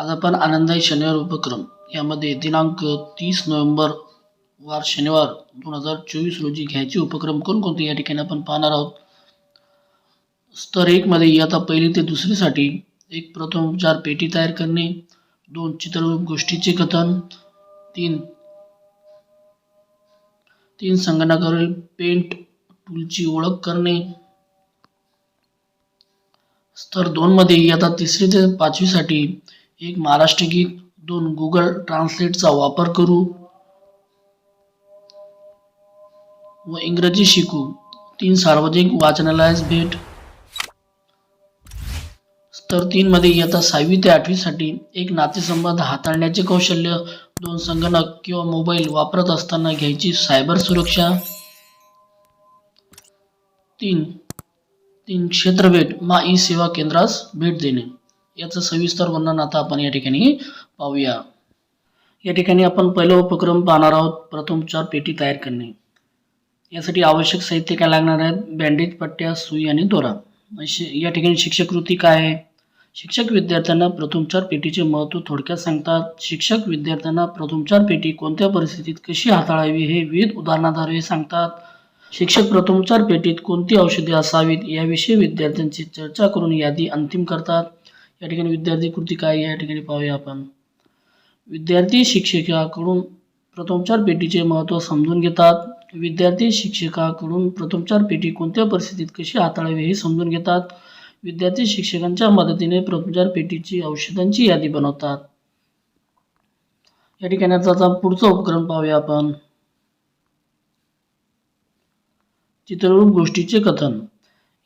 आज आपण आनंदाई शनिवार उपक्रम. यामध्ये दिनांक तीस नोव्हेंबर वार शनिवार दोन हजार चोवीस रोजी घ्यायचे उपक्रम कोणकोणते या ठिकाणी आपण पाहणार आहोत. स्तर एकमध्ये इयत्ता पहिली ते दुसरीसाठी एक प्रथम उपचार पेटी तयार करणे दोन चित्ररूप गोष्टीचे कथन तीन तीन संगणकावरील पेंट टूलची ओळख करणे. स्तर दोनमध्ये इयत्ता तिसरी ते पाचवीसाठी एक महाराष्ट्र गीत दोन गुगल ट्रान्सलेटचा वापर करू. व इंग्रजी शिकू. तीन सार्वजनिक वाचनालयास भेट. स्तर तीन मध्ये इयत्ता सहावी ते आठवीसाठी एक नातेसंबंध हाताळण्याचे कौशल्य दोन संगणक किंवा मोबाईल वापरत असताना घ्यायची सायबर सुरक्षा. तीन तीन क्षेत्रभेट मा ई सेवा केंद्रास भेट देणे. याचं सविस्तर वर्णन आता आपण या ठिकाणी पाहूया. या ठिकाणी आपण पहिला उपक्रम पाहणार आहोत. प्रथमोपचार पेटी तयार करणे. यासाठी आवश्यक साहित्य काय लागणार आहेत? बँडेज पट्ट्या सुई आणि दोरा. या ठिकाणी शिक्षककृती काय आहे? शिक्षक विद्यार्थ्यांना प्रथमोपचार पेटीचे महत्त्व थोडक्यात सांगतात. शिक्षक विद्यार्थ्यांना प्रथमोपचार पेटी कोणत्या परिस्थितीत कशी हाताळावी हे विविध उदाहरणाद्वारे सांगतात. शिक्षक प्रथमोपचार पेटीत कोणती औषधे असावीत याविषयी विद्यार्थ्यांची चर्चा करून यादी अंतिम करतात. या ठिकाणी विद्यार्थी कृती काय या ठिकाणी पाहूया आपण. विद्यार्थी शिक्षकाकडून प्रथमोपचार पेटीचे महत्त्व समजून घेतात. विद्यार्थी शिक्षकाकडून प्रथमोपचार पेटी कोणत्या परिस्थितीत कशी हाताळावी हे समजून घेतात. विद्यार्थी शिक्षकांच्या मदतीने प्रथमोपचार पेटीची औषधांची यादी बनवतात. या ठिकाणी आता पुढचा उपक्रम पाहूया आपण. चित्ररूप गोष्टीचे कथन.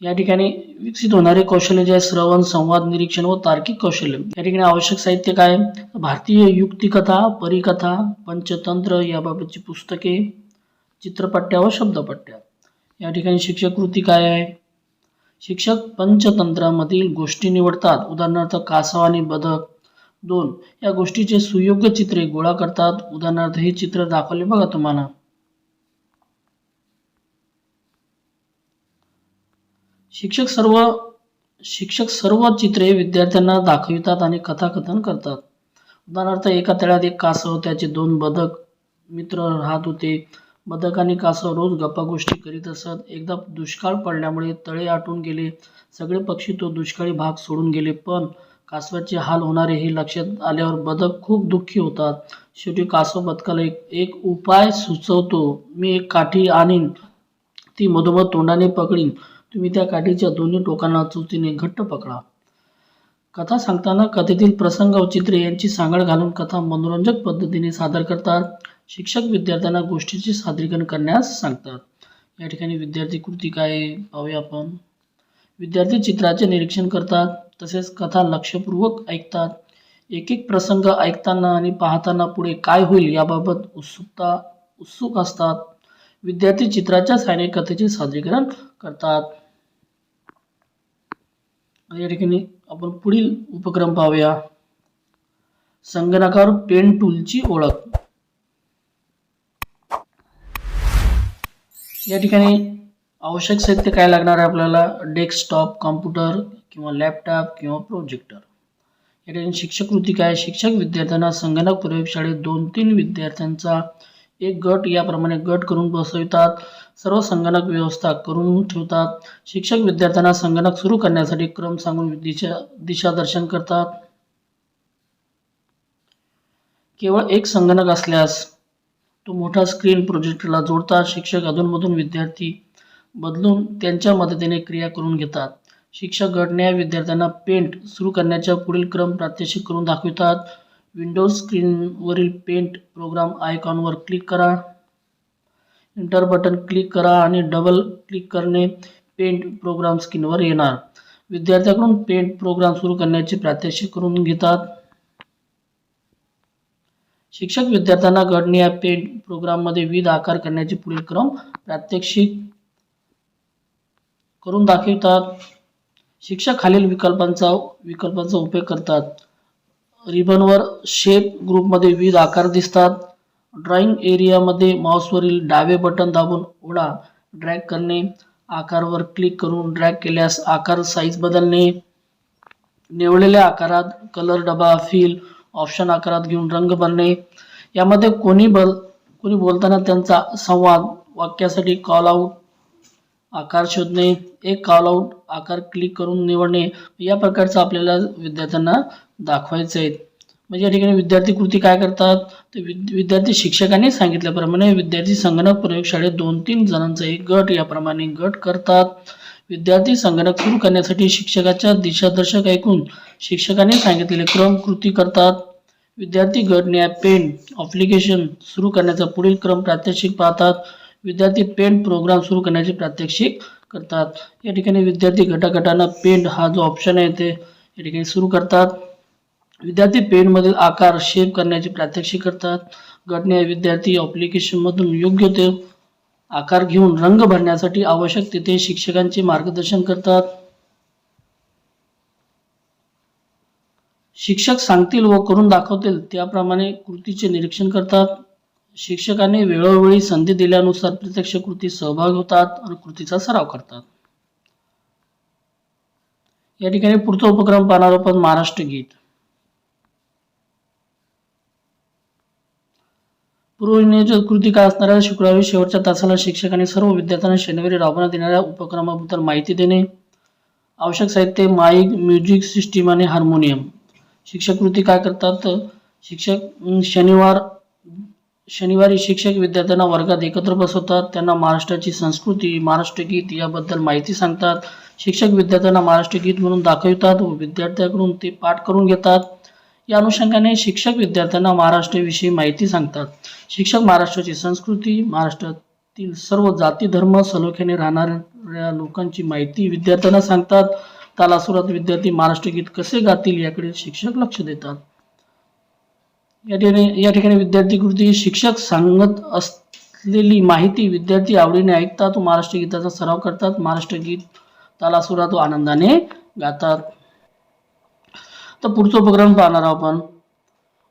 या ठिकाणी विकसित होणारे कौशल्य जे आहे श्रवण संवाद निरीक्षण व तार्किक कौशल्य. या ठिकाणी आवश्यक साहित्य काय भारतीय युक्तिकथा परिकथा पंचतंत्र याबाबतची पुस्तके चित्रपट्ट्या व शब्दपट्ट्या. या ठिकाणी शिक्षक कृती काय आहे? शिक्षक पंचतंत्रामधील गोष्टी निवडतात. उदाहरणार्थ कासव आणि बदक दोन. या गोष्टीचे सुयोग्य चित्रे गोळा करतात. उदाहरणार्थ हे चित्र दाखवले बघा तुम्हाला. शिक्षक सर्व शिक्षक सर्व चित्रे विद्यार्थ्यांना दाखवितात आणि कथाकथन करतात. उदाहरणार्थ एका तळ्यात एक कासव त्याचे दोन बदक मित्र राहत होते. बदक आणि कासव रोज गप्पा गोष्टी करीत असत. एकदा दुष्काळ पडल्यामुळे तळे आटून गेले. सगळे पक्षी तो दुष्काळी भाग सोडून गेले. पण कासवाचे हाल होणारे हे लक्षात आल्यावर बदक खूप दुःखी होतात. शेवटी कासव बदकाला एक एक उपाय सुचवतो. मी एक काठी आणीन. ती मधोमध तोंडाने पकडीन. तुम्ही त्या काठीच्या दोन्ही टोकांना चुतीने घट्ट पकडा. कथा सांगताना कथेतील प्रसंग व चित्रे यांची सांगड घालून कथा मनोरंजक पद्धतीने सादर करतात. शिक्षक विद्यार्थ्यांना गोष्टीचे सादरीकरण करण्यास सांगतात. या ठिकाणी विद्यार्थी कृती काय पाहूया आपण. विद्यार्थी चित्राचे निरीक्षण करतात तसेच कथा लक्षपूर्वक ऐकतात. एक एक प्रसंग ऐकताना आणि पाहताना पुढे काय होईल याबाबत उत्सुकता उत्सुक असतात. विद्यार्थी चित्राच्या साहाय्याने कथेचे सादरीकरण करतात. या ठिकाणी आपण पुढील उपक्रम पाहूया. संगणकावर पेन टूलची ओळख. या ठिकाणी आवश्यक साहित्य काय लागणार आहे आपल्याला? डेस्कटॉप कॉम्प्युटर किंवा लॅपटॉप किंवा प्रोजेक्टर. या ठिकाणी शिक्षक कृती काय? शिक्षक विद्यार्थ्यांना संगणक प्रयोगशाळेत दोन तीन विद्यार्थ्यांचा एक गट याप्रमाणे गट करून बसवितात. सर्व संगणक व्यवस्था करून ठेवतात. शिक्षक विद्यार्थ्यांना संगणक सुरू करण्यासाठी क्रम सांगून दिशा दिशादर्शन करतात. केवळ एक संगणक असल्यास तो मोठा स्क्रीन प्रोजेक्टरला जोडतात. शिक्षक अधूनमधून विद्यार्थी बदलून त्यांच्या मदतीने क्रिया करून घेतात. शिक्षक गटण्या विद्यार्थ्यांना पेंट सुरू करण्याच्या पुढील क्रम प्रात्यक्षिक करून दाखवितात. विंडोज स्क्रीनवरील पेंट प्रोग्राम आयकॉनवर क्लिक करा. इंटर बटन क्लिक करा आणि डबल क्लिक करणे पेंट प्रोग्राम स्क्रीनवर येणार. विद्यार्थ्याकडून पेंट प्रोग्राम सुरू करण्याचे प्रात्यक्षिक करून घेतात. शिक्षक विद्यार्थ्यांना घडणे या पेंट प्रोग्राममध्ये विविध आकार करण्याचे पुढील क्रम प्रात्यक्षिक करून दाखवितात. शिक्षक खालील विकल्पांचा विकल्पांचा उपयोग करतात. रिबनवर शेप ग्रुपमध्ये विविध आकार दिसतात. ड्रॉइंग एरियामध्ये माउसवरील डावे बटन दाबून ओढा ड्रॅग करणे. आकारवर क्लिक करून ड्रॅग केल्यास आकार साईज बदलणे. निवडलेल्या आकारात कलर डबा फील ऑप्शन आकारात घेऊन रंग भरणे यामध्ये कोणी बल कोणी बोलताना त्यांचा संवाद वाक्यासाठी कॉल आउट आकार शोधणे. एक कॉल आउट आकार क्लिक करून निवडणे. या प्रकारचं आपल्याला विद्यार्थ्यांना दाखवायचं आहे. म्हणजे या ठिकाणी विद्यार्थी कृती काय करतात? तर विद्यार्थी शिक्षकांनी सांगितल्याप्रमाणे विद्यार्थी संगणक प्रयोगशाळेत दोन तीन जणांचा एक गट याप्रमाणे गट करतात. विद्यार्थी संगणक सुरू करण्यासाठी शिक्षकाच्या दिशादर्शक ऐकून शिक्षकांनी सांगितलेले क्रम कृती करतात. विद्यार्थी गट न्याय पेन ऑप्लिकेशन सुरू करण्याचा पुढील क्रम प्रात्यक्षिक पाहतात. विद्यार्थी पेंट प्रोग्राम सुरू करण्याचे प्रात्यक्षिक करतात. या ठिकाणी विद्यार्थी गटागटानं पेंट हा जो ऑप्शन आहे ते या ठिकाणी सुरू करतात. विद्यार्थी पेनमधील आकार शेप करण्याचे प्रात्यक्षिक करतात. गटने विद्यार्थी ॲप्लिकेशनमधून योग्य ते आकार घेऊन रंग भरण्यासाठी आवश्यक तिथे शिक्षकांचे मार्गदर्शन करतात. शिक्षक सांगतील व करून दाखवतील त्याप्रमाणे कृतीचे निरीक्षण करतात. शिक्षकांनी वेळोवेळी संधी दिल्यानुसार प्रत्यक्ष कृती सहभाग होतात आणि कृतीचा सराव करतात. या ठिकाणी पुढचा उपक्रम पाहणार आपण महाराष्ट्र गीत. कृती का असणाऱ्या शुक्रवारी शेवटच्या तासाला शिक्षकांनी सर्व विद्यार्थ्यांना शनिवारी राबवण्यात येणाऱ्या उपक्रमाबद्दल माहिती देणे. आवश्यक साहित्य माईक म्युझिक सिस्टीम आणि हार्मोनियम शिक्षक कृती काय करतात? शिक्षक शनिवार शनिवारी शिक्षक विद्यार्थ्यांना वर्गात एकत्र बसवतात. त्यांना महाराष्ट्राची संस्कृती महाराष्ट्र गीत याबद्दल माहिती सांगतात. शिक्षक विद्यार्थ्यांना महाराष्ट्र गीत म्हणून दाखवितात व विद्यार्थ्यांकडून ते पाठ करून घेतात. या अनुषंगाने शिक्षक विद्यार्थ्यांना महाराष्ट्राविषयी माहिती सांगतात. शिक्षक महाराष्ट्राची संस्कृती महाराष्ट्रातील सर्व जाती धर्म सलोख्याने राहणाऱ्या लोकांची माहिती विद्यार्थ्यांना सांगतात. तालासुरात विद्यार्थी महाराष्ट्र गीत कसे गातील याकडे शिक्षक लक्ष देतात. या ठिकाणी या ठिकाणी विद्यार्थी कृती शिक्षक सांगत असलेली माहिती विद्यार्थी आवडीने ऐकतात व महाराष्ट्र गीताचा सराव करतात. महाराष्ट्र गीत तालासुरात व आनंदाने गातात. तर पुढचं उपक्रम पाहणार आहोत आपण.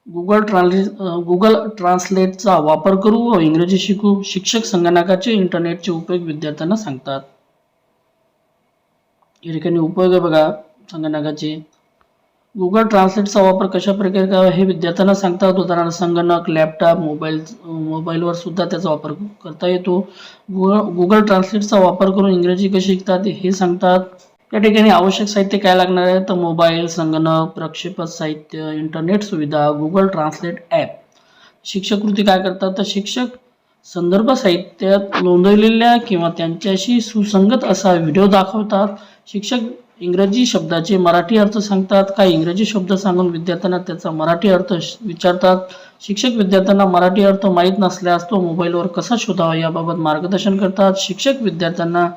गुगल ट्रान्सलेट गुगल ट्रान्सलेटचा वापर करू व इंग्रजी शिकू शिक्षक संगणकाचे इंटरनेटचे उपयोग विद्यार्थ्यांना सांगतात. या ठिकाणी उपयोग आहे बघा संगणकाचे. गुगल ट्रान्सलेटचा वापर कशा प्रकारे करावा हे विद्यार्थ्यांना सांगतात. उदाहरणार्थ संगणक लॅपटॉप मोबाईल मोबाईलवर सुद्धा त्याचा वापर करता येतो. गुगल गुगल ट्रान्सलेटचा वापर करून इंग्रजी कशी शिकतात हे सांगतात. त्या ठिकाणी आवश्यक साहित्य काय लागणार आहे? तर मोबाईल संगणक प्रक्षेपक साहित्य इंटरनेट सुविधा गुगल ट्रान्सलेट ॲप शिक्षक कृती काय करतात? तर शिक्षक संदर्भ साहित्यात नोंदवलेल्या किंवा त्यांच्याशी सुसंगत असा व्हिडिओ दाखवतात. शिक्षक इंग्रजी शब्दाचे मराठी अर्थ सांगतात. काही इंग्रजी शब्द सांगून विद्यार्थ्यांना त्याचा मराठी अर्थ श- विचारतात. शिक्षक विद्यार्थ्यांना मराठी अर्थ माहीत नसल्यास तो मोबाईलवर कसा शोधावा याबाबत मार्गदर्शन करतात. शिक्षक विद्यार्थ्यांना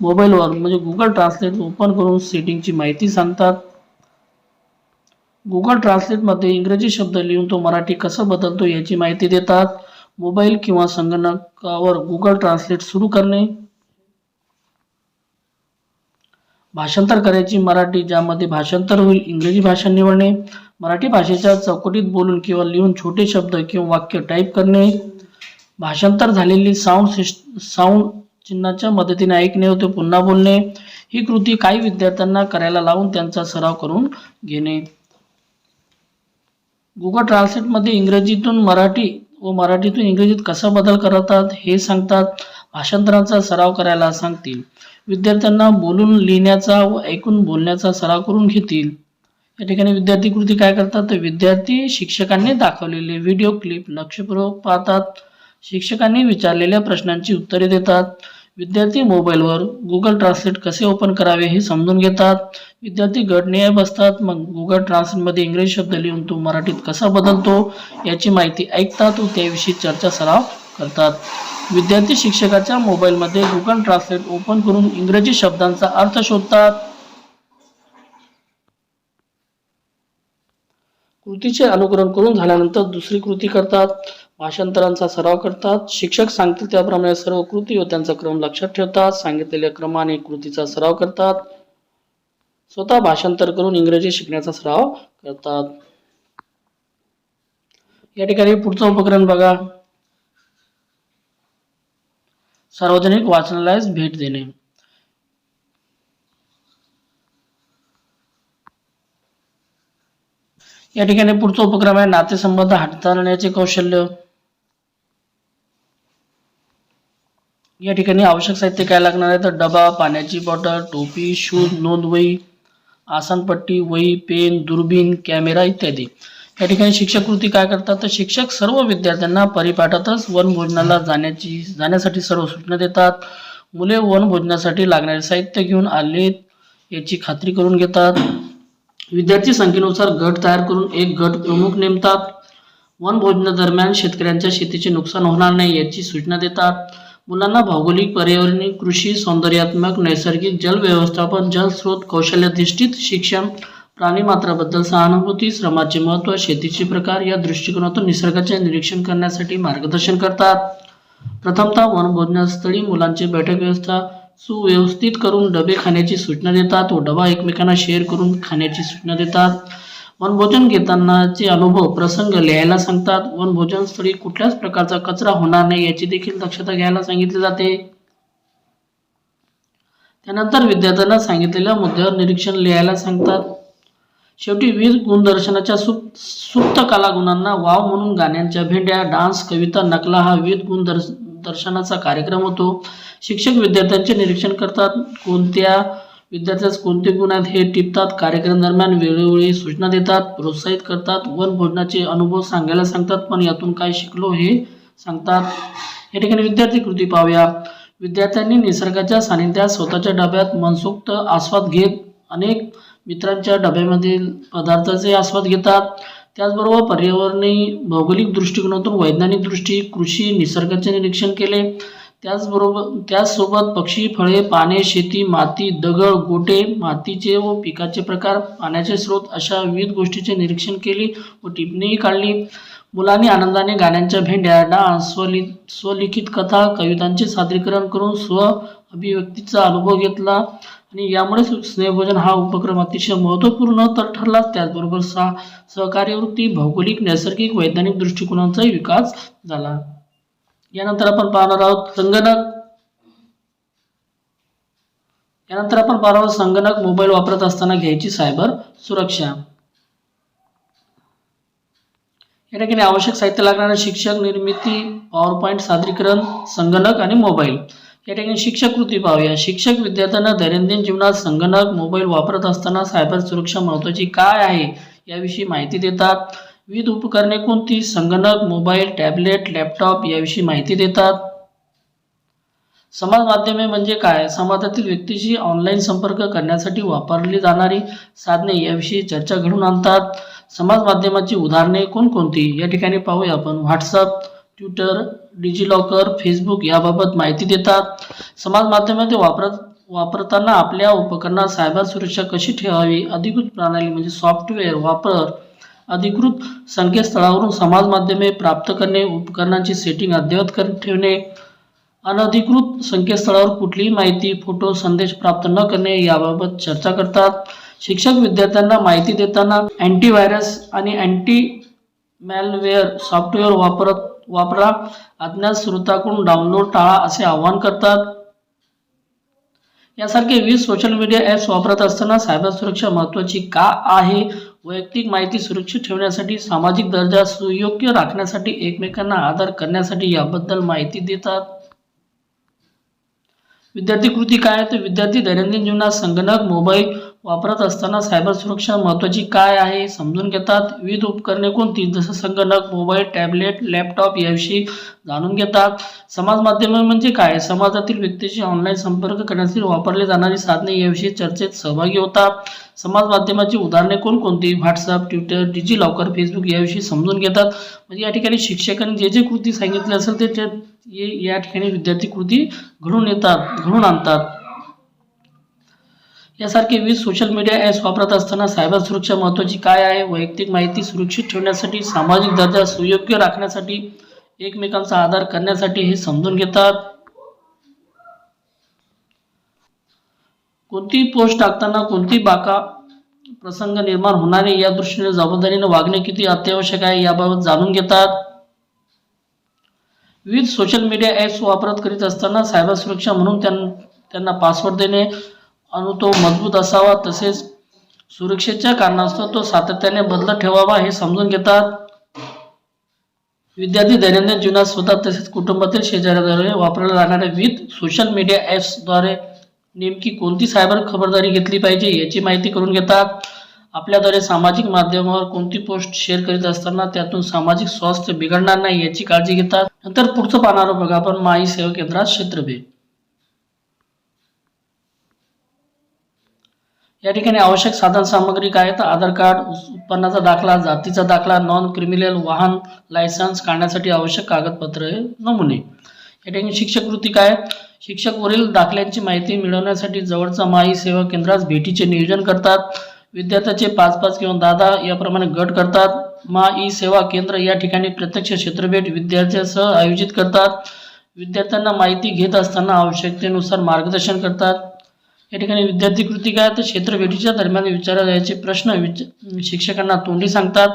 मोबाईलवर म्हणजे गुगल ट्रान्सलेट ओपन करून सेटिंगची माहिती सांगतात. गुगल ट्रान्सलेटमध्ये इंग्रजी शब्द लिहून तो मराठी कसं बदलतो याची माहिती देतात. मोबाईल किंवा संगणकावर गुगल ट्रान्सलेट सुरू करणे. भाषांतर करायची मराठी ज्यामध्ये भाषांतर होईल इंग्रजी भाषा निवडणे. मराठी भाषेच्या चौकटीत बोलून किंवा लिहून छोटे शब्द किंवा वाक्य टाईप करणे. भाषांतर झालेली साऊंड सिस्ट साऊंड चिन्हाच्या मदतीने ऐकणे होते पुन्हा बोलणे. ही कृती काही विद्यार्थ्यांना करायला लावून त्यांचा सराव करून घेणे. गुगल ट्रान्सलेटमध्ये इंग्रजीतून मराठी व मराठीतून इंग्रजीत कसा बदल करतात हे सांगतात. भाषांतरांचा सराव करायला सांगतील. विद्यार्थ्यांना बोलून लिहिण्याचा व ऐकून बोलण्याचा सराव करून घेतील. या ठिकाणी विद्यार्थी कृती काय करतात? तर विद्यार्थी शिक्षकांनी दाखवलेले व्हिडिओ क्लिप लक्षपूर्वक पाहतात. शिक्षकांनी विचारलेल्या प्रश्नांची उत्तरे देतात. विद्यार्थी मोबाईलवर गुगल ट्रान्सलेट कसे ओपन करावे हे समजून घेतात. विद्यार्थी गटनिहाय बसतात मग गुगल ट्रान्सलेटमध्ये इंग्रजी शब्द लिहून तो मराठीत कसा बदलतो याची माहिती ऐकतात व त्याविषयी चर्चा सराव करतात. विद्यार्थी शिक्षकाच्या मोबाईलमध्ये गुगल ट्रान्सलेट ओपन करून इंग्रजी शब्दांचा अर्थ शोधतात. कृतीचे अनुकरण करून झाल्यानंतर दुसरी कृती करतात. भाषांतरांचा सराव करतात. शिक्षक सांगतील त्याप्रमाणे सर्व कृती व त्यांचा क्रम लक्षात ठेवतात. सांगितलेल्या क्रमाने कृतीचा सराव करतात. स्वतः भाषांतर करून इंग्रजी शिकण्याचा सराव करतात. या ठिकाणी पुढचा उपक्रम बघा. सार्वजनिक वाचनालयास भेट देणे. या ठिकाणी पुढचा उपक्रम आहे. नातेसंबंध हाताळण्याचे कौशल्य. या ठिकाणी आवश्यक साहित्य काय लागणार आहे? तर डबा पाण्याची बॉटल टोपी शूज नोंदवही आसनपट्टी वही पेन दुर्बीण कॅमेरा इत्यादी. या ठिकाणी शिक्षक कृती काय करतात? तर शिक्षक सर्व विद्यार्थ्यांना परिपाठातच वनभोजनाला जाण्याची जाण्यासाठी सर्व सूचना देतात. मुले वनभोजनासाठी लागणारे साहित्य घेऊन आले याची खात्री करून घेतात. विद्यार्थी संख्येनुसार गट तयार करून एक गट प्रमुख नेमतात. वनभोजनादरम्यान शेतकऱ्यांच्या शेतीचे नुकसान होणार नाही याची सूचना देतात. मुलांना भौगोलिक पर्यावरणीय कृषी सौंदर्यात्मक नैसर्गिक जल व्यवस्थापन जलस्रोत कौशल्याधिष्ठित शिक्षण प्राणीमात्राबद्दल सहानुभूती श्रमाचे महत्त्व शेतीचे प्रकार या दृष्टिकोनातून निसर्गाचे निरीक्षण करण्यासाठी मार्गदर्शन करतात. प्रथमतः वनभोजनस्थळी मुलांची बैठक व्यवस्था सुव्यवस्थित करून डबे खाण्याची सूचना देतात व डबा एकमेकांना शेअर करून खाण्याची सूचना देतात. वनभोजन घेतानाचे अनुभव प्रसंग लिहायला सांगतात. वनभोजन स्थळी कुठल्याच प्रकारचा कचरा होणार नाही याची देखील दक्षता घ्यायला सांगितली जाते. त्यानंतर विद्यार्थ्यांना सांगितलेल्या मुद्द्यावर निरीक्षण लिहायला सांगतात. शेवटी वीज गुणदर्शनाच्या सुप सुप्त कलागुणांना वाव म्हणून गाण्यांच्या भेंड्या डान्स कविता नकला हा विविध गुणदर्श दर्शनाचा कार्यक्रम होतो. शिक्षक विद्यार्थ्यांचे निरीक्षण करतात. कोणत्या विद्यार्थ्यास कोणते गुण आहेत हे टिपतात? कार्यक्रम दरम्यान वेळोवेळी सूचना देतात प्रोत्साहित करतात वनभोजनाचे अनुभव सांगायला सांगतात. पण यातून काय शिकलो हे सांगतात. या ठिकाणी विद्यार्थी कृती पाहूया. विद्यार्थ्यांनी निसर्गाच्या सानिध्यात स्वतःच्या डब्यात मनसोक्त आस्वाद घेत अनेक मित्रांच्या डब्यामधील पदार्थाचे आस्वाद घेतात. त्याचबरोबर पर्यावरणीय भौगोलिक दृष्टिकोनातून वैज्ञानिक दृष्टी कृषी निसर्गाचे निरीक्षण केले. त्याचबरोबर त्याचसोबत पक्षी फळे पाने शेती माती दगड गोटे मातीचे व पिकाचे प्रकार पाण्याचे स्रोत अशा विविध गोष्टीचे निरीक्षण केले व टिप्पणीही काढली. मुलांनी आनंदाने गाण्यांच्या भेंड्या डान्स स्वलि स्वलिखित कथा कवितांचे सादरीकरण करून स्व अभिव्यक्तीचा अनुभव घेतला आणि यामुळे स्नेहभोजन हा उपक्रम अतिशय महत्त्वपूर्ण तर ठरला त्याचबरोबर सा सहकार्यवृत्ती भौगोलिक नैसर्गिक वैज्ञानिक दृष्टिकोनाचाही विकास झाला. यानंतर आपण पाहणार आहोत संगणक. यानंतर आपण पाहणार आहोत संगणक मोबाईल वापरत असताना घ्यायची सायबर सुरक्षा. या ठिकाणी आवश्यक साहित्य लागणारे शिक्षक निर्मिती पॉवर पॉईंट सादरीकरण संगणक आणि मोबाईल. या ठिकाणी शिक्षक कृती पाहूया. शिक्षक विद्यार्थ्यांना दैनंदिन जीवनात संगणक मोबाईल वापरत असताना सायबर सुरक्षा महत्वाची काय आहे याविषयी माहिती देतात. विविध उपकरणे कोणती? संगणक मोबाईल टॅबलेट लॅपटॉप याविषयी माहिती देतात. समाज माध्यमे म्हणजे काय? समाजातील व्यक्तीशी ऑनलाईन संपर्क करण्यासाठी वापरली जाणारी साधने याविषयी चर्चा घडून आणतात. समाज माध्यमाची उदाहरणे कोणकोणती? या ठिकाणी पाहूया आपण. व्हॉट्सअप ट्विटर डिजिलॉकर फेसबुक याबाबत माहिती देतात. समाज माध्यमामध्ये वापरत वापरताना आपल्या उपकरणात सायबर सुरक्षा कशी ठेवावी? अधिकृत प्रणाली म्हणजे सॉफ्टवेअर वापर अधिकृत संकेतस्थळावरून समाज माध्यमे प्राप्त करणे उपकरणांची सेटिंग अद्ययावत कर ठेवणे अनधिकृत संकेतस्थळावर कुठलीही माहिती फोटो संदेश प्राप्त न करणे याबाबत चर्चा करतात. शिक्षक विद्यार्थ्यांना माहिती देताना अँटीव्हायरस आणि अँटी मॅलवेअर सॉफ्टवेअर वापरत वापरा. अज्ञात स्रोताकडून डाउनलोड टाळा असे आवाहन करतात. यासारखे विविध सोशल मीडिया ॲप्स वापरत असताना सायबर सुरक्षा महत्त्वाची का आहे? वैयक्तिक माहिती सुरक्षित ठेवण्यासाठी सामाजिक दर्जा सुयोग्य राखण्यासाठी एकमेकांना आदर करण्यासाठी याबद्दल माहिती देतात. विद्यार्थी कृती काय? आहे तर विद्यार्थी दैनंदिन जीवनात संगणक मोबाईल वापरत असताना सायबर सुरक्षा महत्त्वाची काय आहे समजून घेतात. विविध उपकरणे कोणती? जसं संगणक मोबाईल टॅबलेट लॅपटॉप याविषयी जाणून घेतात. समाज माध्यमे म्हणजे काय? समाजातील व्यक्तीशी ऑनलाईन संपर्क करण्यासाठी वापरले जाणारी साधने याविषयी चर्चेत सहभागी होतात. समाज माध्यमाची उदाहरणे कोणकोणती? WhatsApp Twitter DigiLocker Facebook याविषयी समजून घेतात. म्हणजे या ठिकाणी शिक्षकांनी जे जे कृती सांगितले असेल ते ते या ठिकाणी विद्यार्थी कृती घडून येतात घडून आणतात. यासारखे विविध सोशल मीडिया ॲप्स वापरत असताना सायबर सुरक्षा महत्त्वाची काय आहे? वैयक्तिक माहिती सुरक्षित ठेवण्यासाठी सामाजिक दर्जा सुयोग्य राखण्यासाठी एकमेकांचा आधार करण्यासाठी हे समजून घेतात. कोणती पोस्ट टाकताना कोणती बाका प्रसंग निर्माण होणारे या दृष्टीने जबाबदारीने वागणे किती अत्यावश्यक आहे याबाबत जाणून घेतात. विविध सोशल मीडिया ॲप्स वापरत करीत असताना सायबर सुरक्षा म्हणून त्यां त्यांना पासवर्ड देणे अनु तो मजबूत असावा तसेच सुरक्षेच्या कारणास्तव तो सातत्याने बदलत ठेवावा हे समजून घेतात. विद्यार्थी दैनंदिन जीवनात स्वतः तसेच कुटुंबातील शेजाऱ्याद्वारे वापरल्या जाणाऱ्या विविध सोशल मीडिया ॲप्सद्वारे नेमकी कोणती सायबर खबरदारी घेतली पाहिजे याची माहिती करून घेतात. आपल्याद्वारे सामाजिक माध्यमावर कोणती पोस्ट शेअर करीत असताना त्यातून सामाजिक स्वास्थ्य बिघडणार नाही याची काळजी घेतात. नंतर पुढचं पाहणार बघा. आपण माई सेवा केंद्रात क्षेत्रभेद या ठिकाणी आवश्यक साधन सामग्री काय तर आधार कार्ड उत्पन्नाचा दाखला जातीचा दाखला नॉन क्रिमिनल वाहन लायसन्स काढण्यासाठी आवश्यक कागदपत्र नमुने. या ठिकाणी शिक्षकवृत्ती काय शिक्षक वरील दाखल्यांची माहिती मिळवण्यासाठी जवळचा माई सेवा केंद्रास भेटीचे नियोजन करतात. विद्यार्थ्याचे पाच पाच किंवा दहा दहा याप्रमाणे गट करतात. मा ई सेवा केंद्र या ठिकाणी प्रत्यक्ष क्षेत्रभेट विद्यार्थ्यासह आयोजित करतात. विद्यार्थ्यांना माहिती घेत असताना आवश्यकतेनुसार मार्गदर्शन करतात. या ठिकाणी विद्यार्थी कृती काय तर क्षेत्रभेटीच्या दरम्यान विचारले जायचे प्रश्न विच शिक्षकांना तोंडी सांगतात.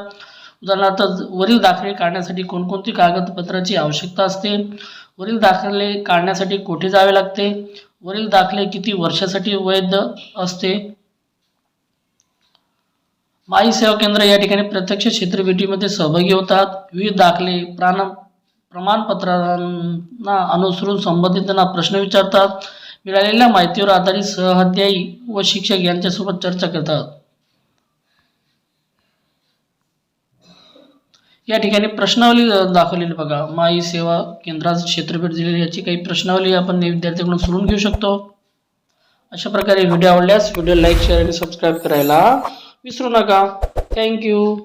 उदाहरणार्थ वरील दाखले काढण्यासाठी कोणकोणती कागदपत्राची आवश्यकता असते? वरील दाखले काढण्यासाठी कोठे जावे लागते? वरील दाखले किती वर्षासाठी वैध असते? माई सेवा केंद्र या ठिकाणी प्रत्यक्ष क्षेत्रभेटीमध्ये सहभागी होतात. विविध दाखले प्राण प्रमाणपत्रांना अनुसरून संबंधितांना प्रश्न विचारतात. मिळालेल्या माहितीवर आधारित सहअध्यायी व शिक्षक यांच्यासोबत चर्चा करतात या ठिकाणी प्रश्नावली दाखवलेली बघा. माई सेवा केंद्रात क्षेत्रभेट दिलेली याची काही प्रश्नावली आपण विद्यार्थ्यांकडून सोडून घेऊ शकतो. अशा प्रकारे व्हिडिओ आवडल्यास व्हिडिओ लाईक शेअर आणि सबस्क्राईब करायला विसरू नका. थँक्यू.